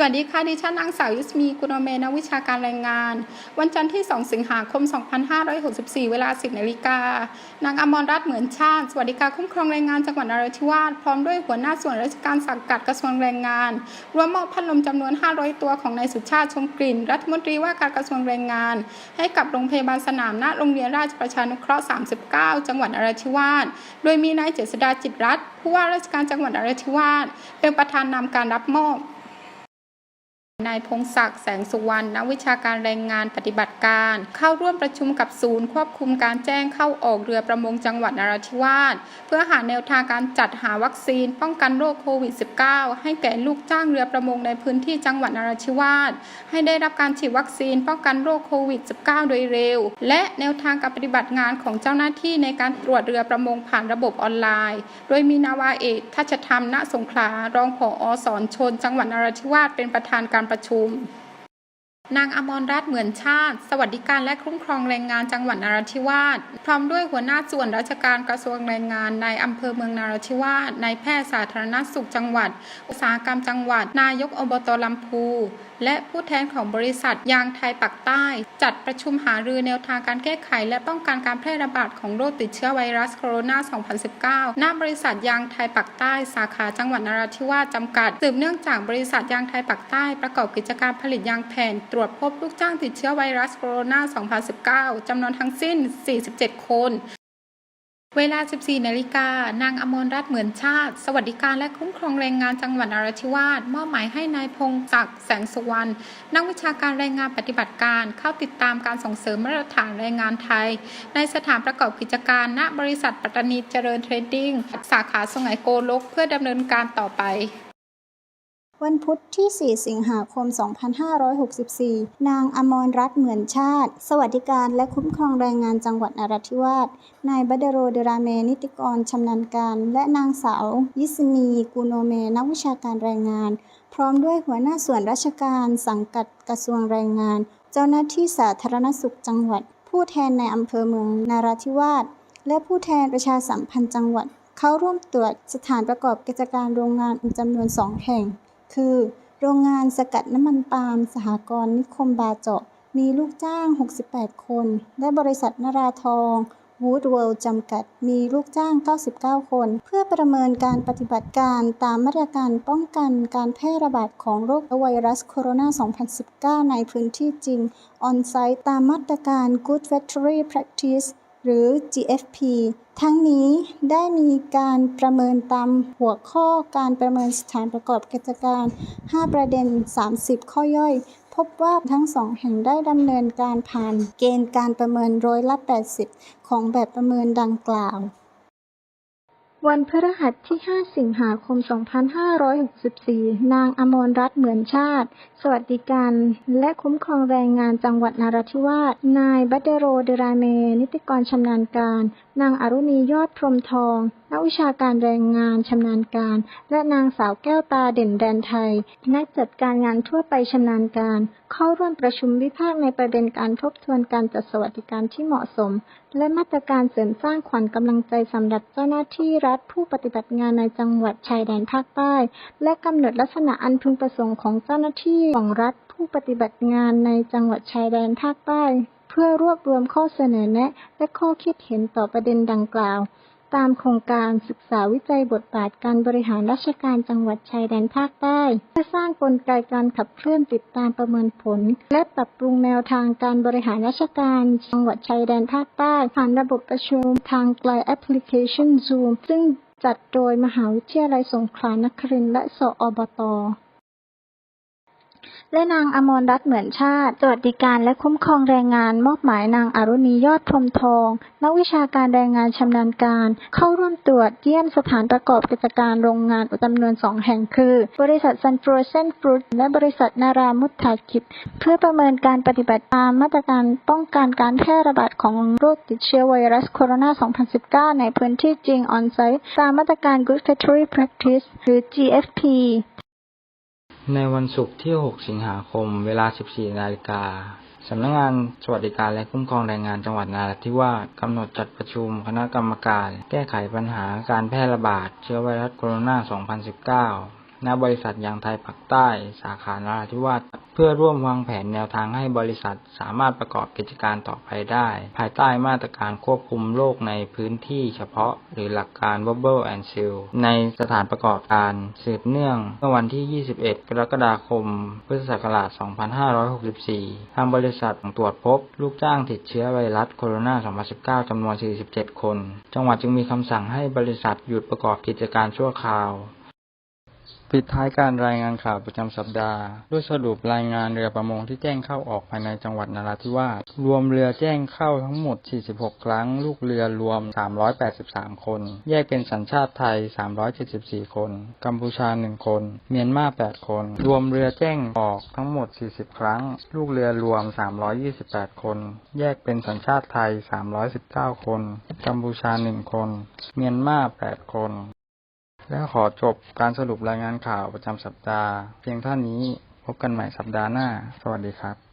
สวัสดีค่ะ ดิฉันนางสาวยุสมีกุลเมนวิชาการแรงงาน วันจันทร์ที่ 2 สิงหาคม 2564 เวลา 10นาฬิกา นางอมรรัตน์เหมือนชาติ สวัสดิการคุ้มครองแรงงานจังหวัดนราธิวาส พร้อมด้วยหัวหน้าส่วนราชการสังกัดกระทรวงแรงงานร่วมมอบพัดลมจำนวน 500 ตัวของนายสุชาติชมกลิ่น รัฐมนตรีว่าการกระทรวงแรงงาน ให้กับโรงพยาบาลสนามณโรงเรียนราชประชานุเคราะห์ 39 จังหวัดนราธิวาส โดยมีนายเจษดาจิตรรัตน์ผู้ว่าราชการจังหวัดนราธิวาส เป็นประธานนำการรับมอบ นายพงศักดิ์แสงสุวรรณนักวิชาการแรงงานปฏิบัติการ เข้าร่วมประชุมกับศูนย์ควบคุมการแจ้งเข้าออกเรือประมงจังหวัดนราธิวาสเพื่อหาแนวทางการจัดหาวัคซีน ป้องกันโรคโควิด -19 ให้แก่ลูกจ้างเรือประมงในพื้นที่จังหวัดนราธิวาสให้ได้รับการฉีดวัคซีนป้องกันโรคโควิด -19 โดยเร็ว และแนวทางการปฏิบัติงานของเจ้าหน้าที่ในการตรวจเรือประมงผ่านระบบออนไลน์ โดยมีนาวาเอกทัชธรรมณสงขลารองผอสอนชน จังหวัดนราธิวาสเป็นประธานการประชุม นางอมรรัตน์เหมือนชาติ สวัสดิการและคุ้มครองแรงงานจังหวัดนราธิวาส พร้อมด้วยหัวหน้าส่วนราชการกระทรวงแรงงานในอำเภอเมืองนราธิวาส นายแพทย์สาธารณสุขจังหวัด อุตสาหกรรมจังหวัด นายกอบตลำพู และผู้แทนของบริษัทยางไทยปักใต้ จัดประชุมหารือแนวทางการแก้ไข และป้องกันการแพร่ระบาดของโรคติดเชื้อไวรัสโคโรนา 2019 ณ บริษัทยางไทยปักใต้สาขาจังหวัดนราธิวาสจำกัด สืบเนื่องจากบริษัทยางไทยปักใต้ประกอบกิจการผลิตยางแผ่นตรวจพบลูกจ้างติดเชื้อไวรัสโคโรนา 2019 จำนวนทั้งสิ้น 47 คน เวลา 14 นาฬิกา นางอมรรัตน์เหมือนชาติ สวัสดิการและคุ้มครองแรงงานจังหวัดนราธิวาสมอบหมายให้นายพงศักดิ์แสงสุวรรณ นักวิชาการแรงงานปฏิบัติการ เข้าติดตามการส่งเสริมมาตรฐานแรงงานไทย ในสถานประกอบกิจการ ณ บริษัทปัตตานีเจริญเทรดดิ้ง สาขาสุไหงโกลก เพื่อดำเนินการต่อไป วันพุธที่ 4 สิงหาคม 2564 นางอมรรัตน์เหมือนชาติ สวัสดิการและคุ้มครองแรงงานจังหวัดนราธิวาส นายบัดโรเดราเมนิติกรชำนาญการ และนางสาว ยิสมีกูโนเม นักวิชาการแรงงาน พร้อมด้วยหัวหน้าส่วนราชการสังกัดกระทรวงแรงงาน เจ้าหน้าที่สาธารณสุขจังหวัด ผู้แทนในอำเภอเมืองนราธิวาส และผู้แทนประชาสัมพันธ์จังหวัด เข้าร่วมตรวจสถานประกอบกิจการโรงงานจำนวนสองแห่ง คือ โรงงานสกัดน้ำมันปาล์มสหกรณ์นิคมบาเจาะ มีลูกจ้าง 68 คน และบริษัทนราทองวูดเวิลด์จำกัดมีลูกจ้าง 99 คน เพื่อประเมินการปฏิบัติการตามมาตรการป้องกันการแพร่ระบาดของโรคไวรัสโคโรนา 2019 ในพื้นที่จริง ออนไซต์ตามมาตรการ Good Factory Practice หรือ GFP ทั้งนี้ได้มีการประเมินตามหัวข้อการประเมินสถานประกอบกิจการ 5 ประเด็น 30 ข้อย่อย พบว่าทั้งสองแห่งได้ดำเนินการผ่านเกณฑ์การประเมินร้อยละ 80 ของแบบประเมินดังกล่าว วันพฤหัสที่ 5 สิงหาคม 2564 นางอมรรัตน์เหมือนชาติ สวัสดิการและคุ้มครองแรงงานจังหวัดนราธิวาส นายบัตเดโรเดราเม นิติกรชำนาญการ นางอรุณียอดพรมทอง นักวิชาการแรงงานชำนาญการ และนางสาวแก้วตาเด่นแดนไทย นักจัดการงานทั่วไปชำนาญการ เข้าร่วมประชุมวิพากษ์ในประเด็นการทบทวนการจัดสวัสดิการที่เหมาะสม และมาตรการเสริมสร้างขวัญกำลังใจสำหรับเจ้าหน้าที่รัฐผู้ปฏิบัติงานในจังหวัดชายแดนภาคใต้ และกำหนดลักษณะอันพึงประสงค์ของเจ้าหน้าที่ของรัฐผู้ปฏิบัติงานในจังหวัดชายแดนภาคใต้ เพื่อรวบรวมข้อเสนอแนะ และข้อคิดเห็นต่อประเด็นดังกล่าว ตามโครงการศึกษาวิจัยบทบาทการบริหารราชการจังหวัดชายแดนภาคใต้เพื่อสร้างกลไกการขับเคลื่อนติดตามประเมินผล และปรับปรุงแนวทางการบริหารราชการจังหวัดชายแดนภาคใต้ผ่านระบบประชุมทางไกลแอปพลิเคชัน Zoom ซึ่งจัดโดยมหาวิทยาลัยสงขลานครินทร์และสอบต และนางอมรรัตน์เหมือนชาติ สวัสดิการและคุ้มครองแรงงาน มอบหมายนางอรุณียอดพรมทอง นักวิชาการแรงงานชำนาญการ เข้าร่วมตรวจเยี่ยมสถานประกอบกิจการโรงงานจำนวนสองแห่งคือ บริษัทซันฟร o เซนฟรุตและบริษัทนารามุตถาคิด เพื่อประเมินการปฏิบัติตามมาตรการป้องกันการแพร่ระบาดของโรคติดเชื้อไวรัสโคโรนา 2019 ในพื้นที่จริงออนไซต์ตามมาตรการ Good Factory Practice หรือ GFP ในวันศุกร์ที่ 6 สิงหาคม เวลา 14 นาฬิกา สำนักงงานสวัสดิการและคุ้มครองแรงงานจังหวัดนราธิวาสกำหนดจัดประชุมคณะกรรมการ แก้ไขปัญหาการแพร่ระบาด เชื้อไวรัสโคโรนา 2019 ณ บริษัทยางไทยปักใต้ สาขานราธิวาส พื่อร่วมวางแผนแนวทางให้บริษัทสามารถประกอบกิจการต่อไปได้ ภายใต้มาตรการควบคุมโรคในพื้นที่เฉพาะ หรือหลักการ Bubble and Seal ในสถานประกอบการสืบเนื่องเมื่อวันที่ 21 กรกฎาคม พุทธศักราช 2564 ทางบริษัทตรวจพบ ลูกจ้างติดเชื้อไวรัสโคโรนา 2019 จำนวน 47 คน จังหวัดจึงมีคำสั่งให้บริษัทหยุดประกอบกิจการชั่วคราว ปิดท้ายการรายงานข่าวประจำสัปดาห์ ด้วยสรุปรายงานเรือประมงที่แจ้งเข้าออกภายในจังหวัดนราธิวาสรวมเรือแจ้งเข้าทั้งหมด 46 ครั้ง ลูกเรือรวม 383 คน แยกเป็นสัญชาติไทย 374 คน กัมพูชา 1 คน เมียนมา 8 คน รวมเรือแจ้งออกทั้งหมด 40 ครั้ง ลูกเรือรวม 328 คน แยกเป็นสัญชาติไทย 319 คน กัมพูชา 1 คน เมียนมา 8 คน และขอจบการสรุปรายงานข่าวประจำสัปดาห์ เพียงเท่านี้พบกันใหม่สัปดาห์หน้า สวัสดีครับ